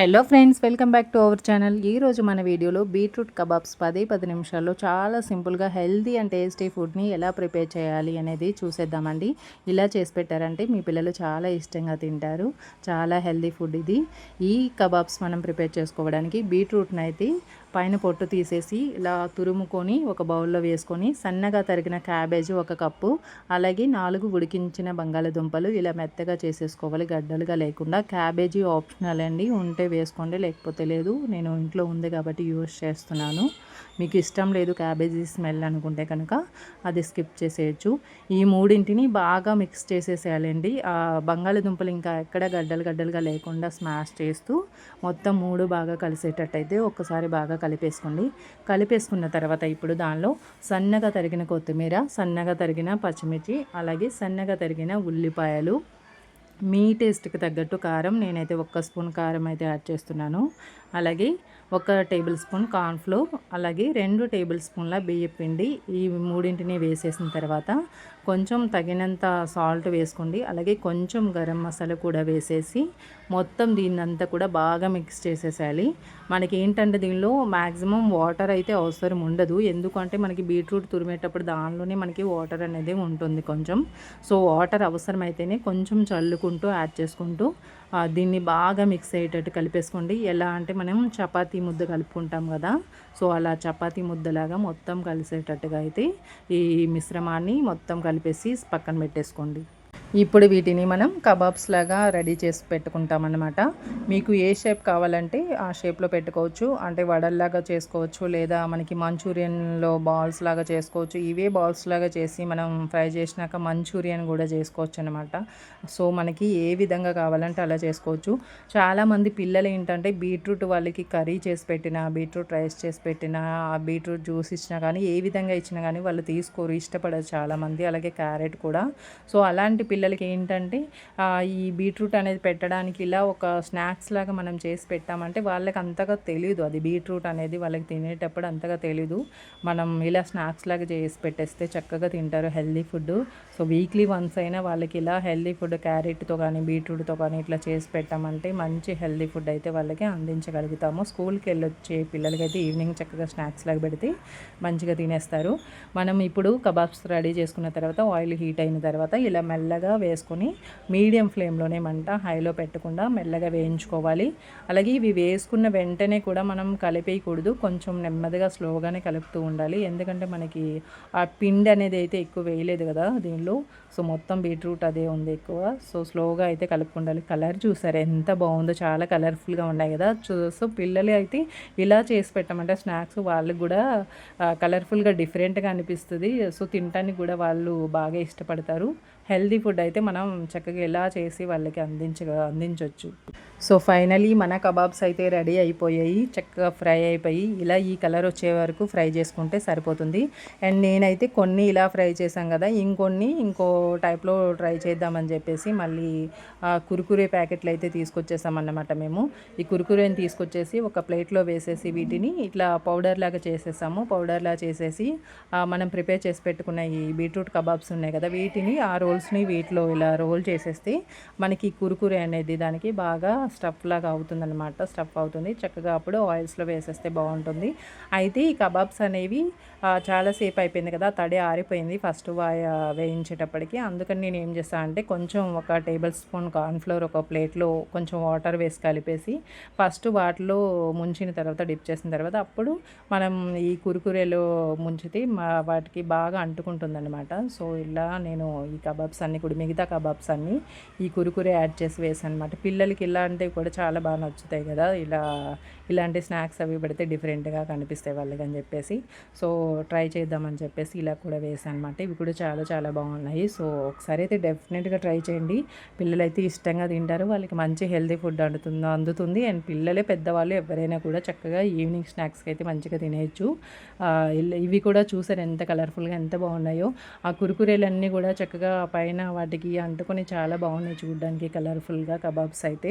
Hello friends welcome back to our channel ఈరోజు మన వీడియోలో బీట్రూట్ కబాబ్స్ పది పది నిమిషాల్లో చాలా సింపుల్గా హెల్దీ అండ్ టేస్టీ ఫుడ్ని ఎలా ప్రిపేర్ చేయాలి అనేది చూసేద్దామండి. ఇలా చేసి పెట్టారంటే మీ పిల్లలు చాలా ఇష్టంగా తింటారు. చాలా హెల్దీ ఫుడ్ ఇది. ఈ కబాబ్స్ మనం ప్రిపేర్ చేసుకోవడానికి బీట్రూట్ని అయితే పైన పొట్టు తీసేసి ఇలా తురుముకొని ఒక బౌల్లో వేసుకొని సన్నగా తరిగిన క్యాబేజీ ఒక కప్పు అలాగే నాలుగు ఉడికించిన బంగాళదుంపలు ఇలా మెత్తగా చేసేసుకోవాలి. గడ్డలుగా లేకుండా క్యాబేజీ ఆప్షనల్ అండి. ఉంటే వేసుకోండి లేకపోతే లేదు. నేను ఇంట్లో ఉంది కాబట్టి యూస్ చేస్తున్నాను. మీకు ఇష్టం లేదు క్యాబేజీ స్మెల్ అనుకుంటే కనుక అది స్కిప్ చేసేయచ్చు. ఈ మూడింటిని బాగా మిక్స్ చేసేసేయాలండి. ఆ బంగాళదుంపలు ఇంకా ఎక్కడ గడ్డలు గడ్డలుగా లేకుండా స్మాష్ చేస్తూ మొత్తం మూడు బాగా కలిసేటట్టయితే ఒక్కసారి బాగా కలిపేసుకోండి. కలిపేసుకున్న తర్వాత ఇప్పుడు దానిలో సన్నగా తరిగిన కొత్తిమీర సన్నగా తరిగిన పచ్చిమిర్చి అలాగే సన్నగా తరిగిన ఉల్లిపాయలు మీ టేస్ట్కి తగ్గట్టు కారం నేనైతే ఒక్క స్పూన్ కారం అయితే యాడ్ చేస్తున్నాను. అలాగే ఒక టేబుల్ స్పూన్ కార్న్ఫ్లోర్ అలాగే రెండు టేబుల్ స్పూన్ల బియ్యం పిండి. ఈ మూడింటిని వేసేసిన తర్వాత కొంచెం తగినంత సాల్ట్ వేసుకోండి. అలాగే కొంచెం గరం మసాలా కూడా వేసేసి మొత్తం దీన్నంతా కూడా బాగా మిక్స్ చేసేసేయాలి. మనకి ఏంటంటే దీనిలో మ్యాక్సిమం వాటర్ అయితే అవసరం ఉండదు. ఎందుకంటే మనకి బీట్రూట్ తురిమేటప్పుడు దానిలోనే మనకి వాటర్ అనేది ఉంటుంది కొంచెం. సో వాటర్ అవసరమైతేనే కొంచెం చల్లుకుంటూ యాడ్ చేసుకుంటూ దీన్ని బాగా మిక్స్ అయ్యేటట్టు కలిపేసుకోండి. ఎలా అంటే మనం చపాతీ ముద్ద కలుపుకుంటాం కదా సో అలా చపాతీ ముద్దలాగా మొత్తం కలిసేటట్టుగా అయితే ఈ మిశ్రమాన్ని మొత్తం కలిపేసి పక్కన పెట్టేసుకోండి. ఇప్పుడు వీటిని మనం కబాబ్స్ లాగా రెడీ చేసి పెట్టుకుంటామన్నమాట. మీకు ఏ షేప్ కావాలంటే ఆ షేప్లో పెట్టుకోవచ్చు. అంటే వడల్లాగా చేసుకోవచ్చు లేదా మనకి మంచూరియన్లో బాల్స్ లాగా చేసుకోవచ్చు. ఇవే బాల్స్ లాగా చేసి మనం ఫ్రై చేసినాక మంచూరియన్ కూడా చేసుకోవచ్చు అనమాట సో మనకి ఏ విధంగా కావాలంటే అలా చేసుకోవచ్చు. చాలామంది పిల్లలు ఏంటంటే బీట్రూట్ వాళ్ళకి కర్రీ చేసి పెట్టిన బీట్రూట్ రైస్ చేసి పెట్టిన బీట్రూట్ జ్యూస్ ఇచ్చినా కానీ ఏ విధంగా ఇచ్చినా కానీ వాళ్ళు తీసుకోరు. ఇష్టపడరు చాలామంది. అలాగే క్యారెట్ కూడా. సో అలాంటి పిల్లలకి ఏంటంటే ఈ బీట్రూట్ అనేది పెట్టడానికి ఇలా ఒక స్నాక్స్ లాగా మనం చేసి పెట్టామంటే వాళ్ళకి అంతగా తెలియదు అది బీట్రూట్ అనేది వాళ్ళకి తినేటప్పుడు అంతగా తెలీదు. మనం ఇలా స్నాక్స్ లాగా చేసి పెట్టేస్తే చక్కగా తింటారు healthy food so weekly once అయినా వాళ్ళకి ఇలా హెల్దీ ఫుడ్ క్యారెట్తో కానీ బీట్రూట్తో కానీ ఇట్లా చేసి పెట్టామంటే మంచి హెల్దీ ఫుడ్ అయితే వాళ్ళకి అందించగలుగుతాము. స్కూల్కి వెళ్ళొచ్చే పిల్లలకి అయితే ఈవినింగ్ చక్కగా స్నాక్స్ లాగా పెడితే మంచిగా తినేస్తారు. మనం ఇప్పుడు కబాబ్స్ రెడీ చేసుకున్న తర్వాత ఆయిల్ హీట్ అయిన తర్వాత ఇలా మెల్లగా మెల్లగా వేసుకొని మీడియం ఫ్లేమ్లోనే మంట హైలో పెట్టకుండా మెల్లగా వేయించుకోవాలి. అలాగే ఇవి వేసుకున్న వెంటనే కూడా మనం కలిపేయకూడదు. కొంచెం నెమ్మదిగా స్లోగానే కలుపుతూ ఉండాలి. ఎందుకంటే మనకి ఆ పిండి అనేది అయితే ఎక్కువ వేయలేదు కదా దీనిలో. సో మొత్తం బీట్రూట్ అదే ఉంది ఎక్కువ. సో స్లోగా అయితే కలుపుకుండాలి. కలర్ చూసారు? ఎంత బాగుందో. చాలా కలర్ఫుల్గా ఉన్నాయి కదా. సో పిల్లలు అయితే ఇలా చేసి పెట్టమంటే స్నాక్స్ వాళ్ళకి కూడా కలర్ఫుల్గా డిఫరెంట్గా అనిపిస్తుంది. సో తినటానికి కూడా వాళ్ళు బాగా ఇష్టపడతారు. హెల్దీ ఫుడ్ అయితే మనం చక్కగా ఎలా చేసి వాళ్ళకి అందించ అందించవచ్చు సో ఫైనలీ మన కబాబ్స్ అయితే రెడీ అయిపోయాయి చక్కగా ఫ్రై అయిపోయి ఇలా ఈ కలర్ వచ్చే వరకు ఫ్రై చేసుకుంటే సరిపోతుంది. అండ్ నేనైతే కొన్ని ఇలా ఫ్రై చేశాం కదా ఇంకొన్ని ఇంకో టైప్లో ట్రై చేద్దామని చెప్పేసి మళ్ళీ కురుకురే ప్యాకెట్లు అయితే తీసుకొచ్చేసామన్నమాట మేము. ఈ కురుకురేని తీసుకొచ్చేసి ఒక ప్లేట్లో వేసేసి వీటిని ఇట్లా పౌడర్ లాగా చేసేసాము. పౌడర్ లాగా చేసేసి మనం ప్రిపేర్ చేసి పెట్టుకున్న ఈ బీట్రూట్ కబాబ్స్ ఉన్నాయి కదా వీటిని ఆ రోల్స్ని ప్లేట్లో ఇలా రోల్ చేసేస్తే మనకి కురుకురే అనేది దానికి బాగా స్టఫ్ లాగా అవుతుందన్నమాట స్టఫ్ అవుతుంది. చక్కగా అప్పుడు ఆయిల్స్లో వేసేస్తే బాగుంటుంది. అయితే ఈ కబాబ్స్ అనేవి చాలాసేపు అయిపోయింది కదా తడి ఆరిపోయింది ఫస్ట్ వేయించేటప్పటికి. అందుకని నేను ఏం చేస్తాను అంటే కొంచెం ఒక టేబుల్ స్పూన్ కార్న్ఫ్లోర్ ఒక ప్లేట్లో కొంచెం వాటర్ వేసి కలిపేసి ఫస్ట్ వాటిలో ముంచిన తర్వాత డిప్ చేసిన తర్వాత అప్పుడు మనం ఈ కురుకురేలో ముంచితే మా వాటికి బాగా అంటుకుంటుందన్నమాట. సో ఇలా నేను ఈ కబాబ్స్ అన్నీ కూడా మిగతా కబాబ్స్ అన్నీ ఈ కురుకురే యాడ్ చేసి వేసాను అనమాట పిల్లలకి ఇలాంటివి కూడా చాలా బాగా నచ్చుతాయి కదా. ఇలా ఇలాంటి స్నాక్స్ అవి పెడితే డిఫరెంట్గా కనిపిస్తాయి వాళ్ళకి అని చెప్పేసి. సో ట్రై చేద్దామని చెప్పేసి ఇలా కూడా వేసాను అనమాట ఇవి కూడా చాలా చాలా బాగున్నాయి. సో ఒకసారి అయితే డెఫినెట్గా ట్రై చేయండి. పిల్లలు అయితే ఇష్టంగా తింటారు. వాళ్ళకి మంచి హెల్తీ ఫుడ్ అందుతుంది అందుతుంది. అండ్ పిల్లలే పెద్దవాళ్ళు ఎవరైనా కూడా చక్కగా ఈవినింగ్ స్నాక్స్కి అయితే మంచిగా తినేయచ్చు. ఇవి కూడా చూసారు ఎంత కలర్ఫుల్గా ఎంత బాగున్నాయో. ఆ కురుకురేలన్నీ కూడా చక్కగా పైన వాటి వాటికి అంటుకొని చాలా బాగున్నాయి చూడడానికి కలర్ఫుల్గా కబాబ్స్ అయితే.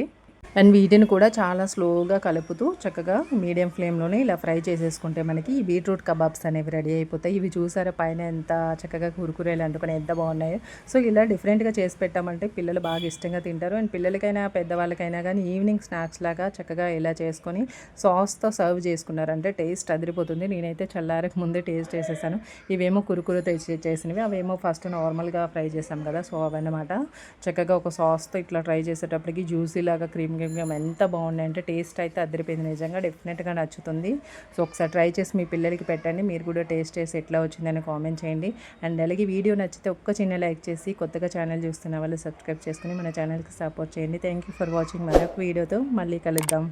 అండ్ వీటిని కూడా చాలా స్లోగా కలుపుతూ చక్కగా మీడియం ఫ్లేమ్లోనే ఇలా ఫ్రై చేసేసుకుంటే మనకి ఈ బీట్రూట్ కబాబ్స్ అనేవి రెడీ అయిపోతాయి. ఇవి చూసారా? పైన ఎంత చక్కగా కురుకురేలు అంటుకొని ఎంత బాగున్నాయో. సో ఇలా డిఫరెంట్గా చేసి పెట్టామంటే పిల్లలు బాగా ఇష్టంగా తింటారు. అండ్ పిల్లలకైనా పెద్దవాళ్ళకైనా కానీ ఈవినింగ్ స్నాక్స్ లాగా చక్కగా ఇలా చేసుకొని సాస్తో సర్వ్ చేసుకున్నారంటే టేస్ట్ అదిరిపోతుంది. నేనైతే చల్లారకు ముందే టేస్ట్ చేసేసాను. ఇవేమో కురుకురు చేసినవి. అవేమో ఫస్ట్ నార్మల్గా ఫ్రై చేసాం కదా. సో అవన్నమాట. చక్కగా ఒక సాస్తో ఇట్లా ట్రై చేసేటప్పటికి జ్యూసీ లాగా క్రీమ్ క్రీమ్ ఎంత బాగున్నాయి అంటే టేస్ట్ అయితే అదిరిపోయింది. నిజంగా డెఫినెట్గా నచ్చుతుంది. సో ఒకసారి ట్రై చేసి మీ పిల్లలకి పెట్టండి. మీరు కూడా టేస్ట్ చేసి ఎట్లా వచ్చిందని కామెంట్ చేయండి. అండ్ అలాగే వీడియో నచ్చితే ఒక్క చిన్న లైక్ చేసి కొత్తగా ఛానల్ చూస్తున్న వాళ్ళు సబ్స్క్రైబ్ చేసుకుని మన ఛానల్కి సపోర్ట్ చేయండి. థ్యాంక్ యూ ఫర్ వాచింగ్ మరొక వీడియోతో మళ్ళీ కలుద్దాం.